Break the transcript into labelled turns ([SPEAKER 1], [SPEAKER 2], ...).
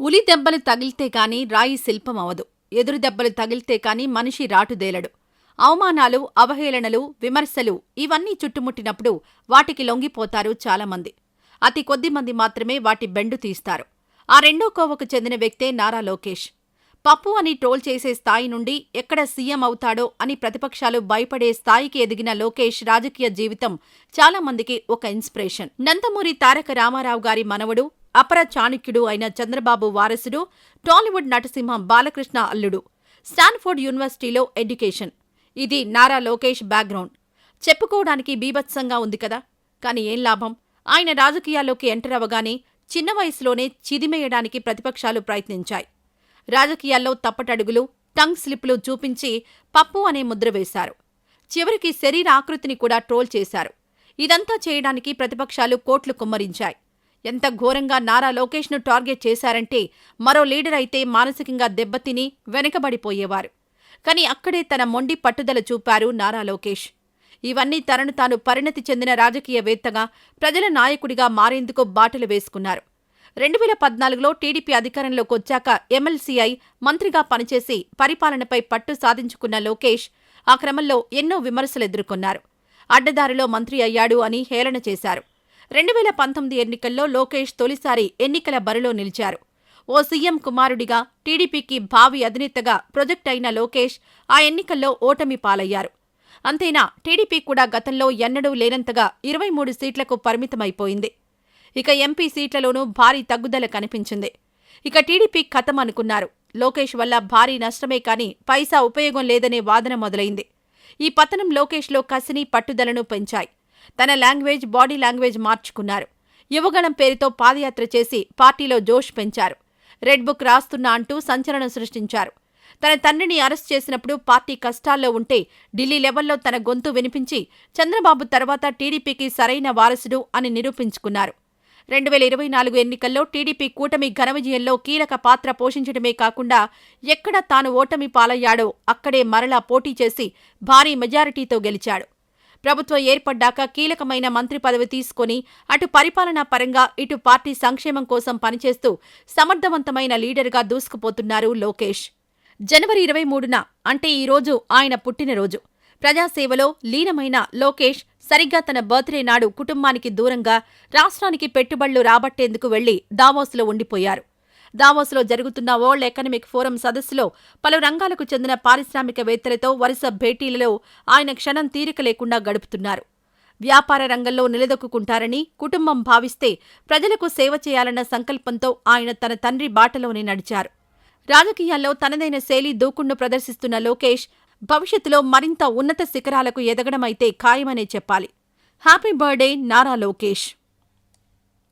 [SPEAKER 1] ఉలి దెబ్బలు తగిలితే కాని రాయి శిల్పం అవదు. ఎదురు దెబ్బలు తగిలితే కాని మనిషి రాటుదేలడు అవమానాలు అవహేళనలు విమర్శలు ఇవన్నీ చుట్టుముట్టినప్పుడు వాటికి లొంగిపోతారు చాలామంది. అతి కొద్ది మంది మాత్రమే వాటి బెండు తీస్తారు. ఆ రెండో కోవకు చెందిన వ్యక్తే నారా లోకేష్. పప్పు అని ట్రోల్ చేసే స్థాయి నుండి ఎక్కడ సీఎం అవుతాడో అని ప్రతిపక్షాలు భయపడే స్థాయికి ఎదిగిన లోకేష్ రాజకీయ జీవితం చాలామందికి ఒక ఇన్స్పిరేషన్. నందమూరి తారక రామారావు గారి మనవడు అపర చాణక్యుడు అయిన చంద్రబాబు వారసుడు టాలీవుడ్ నటసింహం బాలకృష్ణ అల్లుడు. స్టాన్ఫోర్డ్ యూనివర్సిటీలో ఎడ్యుకేషన్. ఇది నారా లోకేష్ బ్యాక్గ్రౌండ్. చెప్పుకోవడానికి బీభత్సంగా ఉంది కదా. కాని ఏం లాభం? ఆయన రాజకీయాల్లోకి ఎంటర్ అవ్వగానే చిన్న వయసులోనే చిదిమేయడానికి ప్రతిపక్షాలు ప్రయత్నించాయి. రాజకీయాల్లో తప్పటడుగులు టంగ్ స్లిప్లు చూపించి పప్పు అనే ముద్ర వేశారు. చివరికి శరీర ఆకృతిని కూడా ట్రోల్ చేశారు. ఇదంతా చేయడానికి ప్రతిపక్షాలు కోట్లు కుమ్మరించాయి. ఎంత ఘోరంగా నారా లోకేష్ను టార్గెట్ చేశారంటే మరో లీడర్ అయితే మానసికంగా దెబ్బతిని వెనకబడిపోయేవారు. కాని అక్కడే తన మొండి పట్టుదల చూపారు నారా లోకేష్. ఇవన్నీ తనను తాను పరిణతి చెందిన రాజకీయవేత్తగా ప్రజల నాయకుడిగా మారేందుకు బాటలు వేసుకున్నారు. రెండు వేల పద్నాలుగులో టీడీపీ అధికారంలోకి వచ్చాక ఎమ్మెల్సీఐ మంత్రిగా పనిచేసి పరిపాలనపై పట్టు సాధించుకున్న లోకేష్ ఆ క్రమంలో ఎన్నో విమర్శలు ఎదుర్కొన్నారు. అడ్డదారిలో మంత్రి అయ్యాడు అని హేళన చేశారు. రెండు వేల పంతొమ్మిది ఎన్నికల్లో లోకేష్ తొలిసారి ఎన్నికల బరిలో నిలిచారు. ఓ సీఎం కుమారుడిగా టీడీపీకి భావి అధినేతగా ప్రొజెక్ట్ అయిన లోకేష్ ఆ ఎన్నికల్లో ఓటమి పాలయ్యారు. అంతేనా టీడీపీ కూడా గతంలో ఎన్నడూ లేనంతగా ఇరవై మూడు సీట్లకు పరిమితమైపోయింది. ఇక ఎంపీ సీట్లలోనూ భారీ తగ్గుదల కనిపించింది. ఇక టీడీపీ ఖతం అనుకున్నారు లోకేష్ వల్ల భారీ నష్టమే కాని పైసా ఉపయోగం లేదనే వాదన మొదలైంది. ఈ పతనం లోకేష్లో కసిని పట్టుదలను పెంచాయి. తన లాంగ్వేజ్ బాడీ లాంగ్వేజ్ మార్చుకున్నారు. యువగణం పేరుతో పాదయాత్ర చేసి పార్టీలో జోష్ పెంచారు. రెడ్ బుక్ రాస్తున్నా అంటూ సంచలనం సృష్టించారు. తన తండ్రిని అరెస్ట్ చేసినప్పుడు పార్టీ కష్టాల్లో ఉంటే ఢిల్లీ లెవెల్లో తన గొంతు వినిపించి చంద్రబాబు తర్వాత టీడీపీకి సరైన వారసుడు అని నిరూపించుకున్నారు. రెండు వేల ఇరవై నాలుగు ఎన్నికల్లో టీడీపీ కూటమి ఘన విజయంలో కీలక పాత్ర పోషించడమే కాకుండా ఎక్కడ తాను ఓటమి పాలయ్యాడో అక్కడే మరలా పోటీ చేసి భారీ మెజారిటీతో గెలిచాడు. ప్రభుత్వం ఏర్పడ్డాక కీలకమైన మంత్రి పదవి తీసుకుని అటు పరిపాలనా పరంగా ఇటు పార్టీ సంక్షేమం కోసం పనిచేస్తూ సమర్థవంతమైన లీడర్గా దూసుకుపోతున్నారు లోకేష్. జనవరి ఇరవై మూడున అంటే ఈరోజు ఆయన పుట్టినరోజు. ప్రజాసేవలో లీనమైన లోకేష్ సరిగ్గా తన బర్త్డే నాడు కుటుంబానికి దూరంగా రాష్ట్రానికి పెట్టుబడులు రాబట్టేందుకు వెళ్ళి దావోస్లో ఉండిపోయారు. దావోస్లో జరుగుతున్న వరల్డ్ ఎకనామిక్ ఫోరం సదస్సులో పలు రంగాలకు చెందిన పారిశ్రామికవేత్తలతో వరుస భేటీలలో ఆయన క్షణం తీరిక లేకుండా గడుపుతున్నారు. వ్యాపార రంగంలో నిలదొక్కుంటారని కుటుంబం భావిస్తే ప్రజలకు సేవ చేయాలన్న సంకల్పంతో ఆయన తన తండ్రి బాటలోనే నడిచారు. రాజకీయాల్లో తనదైన శైలి దూకుణ్ణు ప్రదర్శిస్తున్న లోకేష్ భవిష్యత్తులో మరింత ఉన్నత శిఖరాలకు ఎదగడమైతే ఖాయమనే చెప్పాలి. Happy birthday Nara Lokesh!